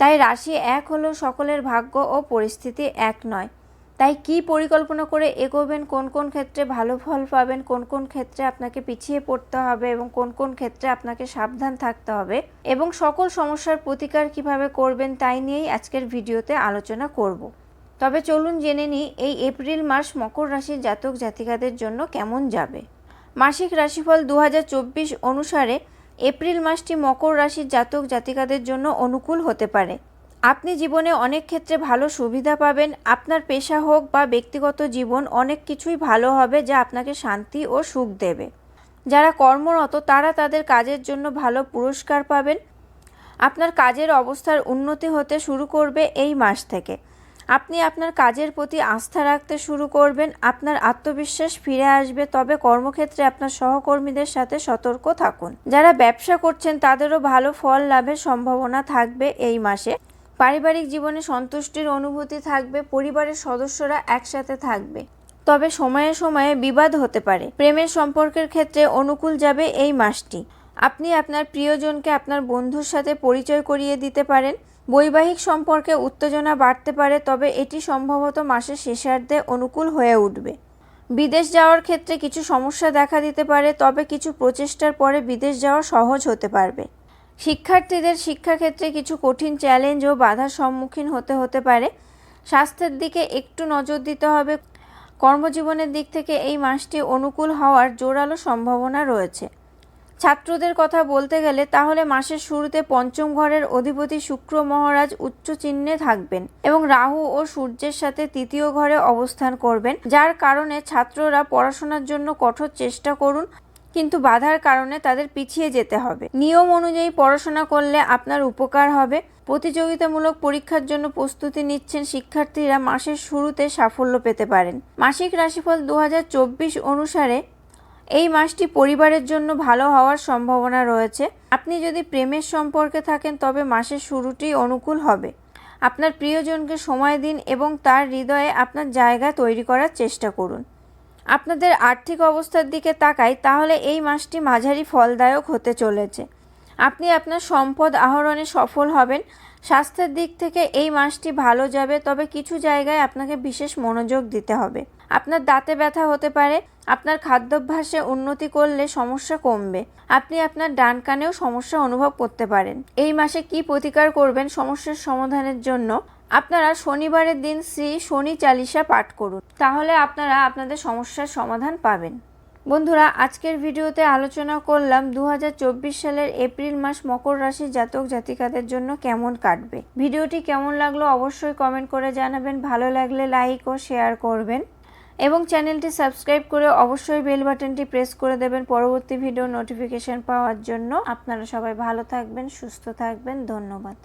তাই রাশি এক হলেও সকলের ভাগ্য ও পরিস্থিতি এক নয়। তাই কি পরিকল্পনা করে এগোবেন? কোন কোন ক্ষেত্রে ভালো ফল পাবেন? কোন কোন ক্ষেত্রে আপনাকে পিছিয়ে পড়তে হবে এবং কোন কোন ক্ষেত্রে আপনাকে সাবধান থাকতে হবে? এবং সকল সমস্যার প্রতিকার কীভাবে করবেন তাই নিয়েই আজকের ভিডিওতে আলোচনা করব। তবে চলুন জেনে নিই, এই এপ্রিল মাস মকর রাশির জাতক জাতিকাদের জন্য কেমন যাবে? মাসিক রাশিফল দু হাজার চব্বিশ অনুসারে এপ্রিল মাসটি মকর রাশির জাতক জাতিকাদের জন্য অনুকূল হতে পারে। আপনি জীবনে অনেক ক্ষেত্রে ভালো সুবিধা পাবেন। আপনার পেশা হোক বা ব্যক্তিগত জীবন, অনেক কিছুই ভালো হবে যা আপনাকে শান্তি ও সুখ দেবে। যারা কর্মরত, তারা তাদের কাজের জন্য ভালো পুরস্কার পাবেন। আপনার কাজের অবস্থার উন্নতি হতে শুরু করবে এই মাস থেকে। আপনি আপনার কাজের প্রতি আস্থা রাখতে শুরু করবেন, আপনার আত্মবিশ্বাস ফিরে আসবে, তবে কর্মক্ষেত্রে আপনার সহকর্মীদের সাথে সতর্ক থাকুন। যারা ব্যবসা করছেন, তাদেরও ভালো ফল লাভের সম্ভাবনা থাকবে এই মাসে। পারিবারিক জীবনে সন্তুষ্টির অনুভূতি থাকবে, পরিবারের সদস্যরা একসাথে থাকবে। তবে সময়ে সময়ে বিবাদ হতে পারে। প্রেমের সম্পর্কের ক্ষেত্রে অনুকূল যাবে এই মাসটি। আপনি আপনার প্রিয়জনকে, আপনার বন্ধুর সাথে পরিচয় করিয়ে দিতে পারেন। বৈবাহিক সম্পর্কে উত্তেজনা বাড়তে পারে, তবে এটি সম্ভবত মাসের শেষার্ধে অনুকূল হয়ে উঠবে। বিদেশ যাওয়ার ক্ষেত্রে কিছু সমস্যা দেখা দিতে পারে, তবে কিছু প্রচেষ্টার পরে বিদেশ যাওয়া সহজ হতে পারবে। শিক্ষার্থীদের শিক্ষাক্ষেত্রে কিছু কঠিন চ্যালেঞ্জ ও বাধার সম্মুখীন হতে হতে পারে। স্বাস্থ্যের দিকে একটু নজর দিতে হবে। কর্মজীবনের দিক থেকে এই মাসটি অনুকূল হওয়ার জোরালো সম্ভাবনা রয়েছে। ছাত্রদের কথা বলতে গেলে তাহলে মাসের শুরুতে পঞ্চম ঘরের অধিপতি শুক্র মহারাজ উচ্চ চিহ্নে থাকবেন এবং রাহু ও সূর্যের সাথে তৃতীয় ঘরে অবস্থান করবেন, যার কারণে ছাত্ররা পড়াশোনার জন্য কঠোর চেষ্টা করুন, কিন্তু বাধার কারণে তাদের পিছিয়ে যেতে হবে। নিয়ম অনুযায়ী পড়াশোনা করলে আপনার উপকার হবে। প্রতিযোগিতামূলক পরীক্ষার জন্য প্রস্তুতি নিচ্ছেন শিক্ষার্থীরা মাসের শুরুতে সাফল্য পেতে পারেন। মাসিক রাশিফল দু হাজার চব্বিশ অনুসারে এই মাসটি পরিবারের জন্য ভালো হওয়ার সম্ভাবনা রয়েছে। আপনি যদি প্রেমের সম্পর্কে থাকেন, তবে মাসের শুরুটি অনুকূল হবে। আপনার প্রিয়জনকে সময় দিন এবং তার হৃদয়ে আপনার জায়গা তৈরি করার চেষ্টা করুন। আপনাদের আর্থিক অবস্থার দিকে তাকাই, তাহলে এই মাসটি মাঝারি ফলদায়ক হতে চলেছে। আপনি আপনার সম্পদ আহরণে সফল হবেন। স্বাস্থ্যের দিক থেকে এই মাসটি ভালো যাবে, তবে কিছু জায়গায় আপনাকে বিশেষ মনোযোগ দিতে হবে। আপনার দাঁতে ব্যথা হতে পারে, আপনার খাদ্যাভ্যাসে উন্নতি করলে সমস্যা কমবে, আপনি আপনার ডান কানেও সমস্যা অনুভব করতে পারেন। এই মাসে কি প্রতিকার করবেন সমস্যার সমাধানের জন্য, আপনারা শনিবারের দিন শ্রী শনি চালিসা পাঠ করুন, তাহলে আপনারা আপনাদের সমস্যার সমাধান পাবেন। বন্ধুরা, আজকের ভিডিওতে আলোচনা করলাম দু হাজার চব্বিশ সালের এপ্রিল মাস মকর রাশি জাতক জাতিকাদের জন্য কেমন কাটবে। ভিডিওটি কেমন লাগল অবশ্যই কমেন্ট করে জানাবেন, ভালো লাগলে লাইক ও শেয়ার করবেন এবং চ্যানেলটি সাবস্ক্রাইব করে অবশ্যই বেল বাটনটি প্রেস করে দেবেন পরবর্তী ভিডিও নোটিফিকেশন পাওয়ার জন্য। আপনারা সবাই ভালো থাকবেন, সুস্থ থাকবেন, ধন্যবাদ।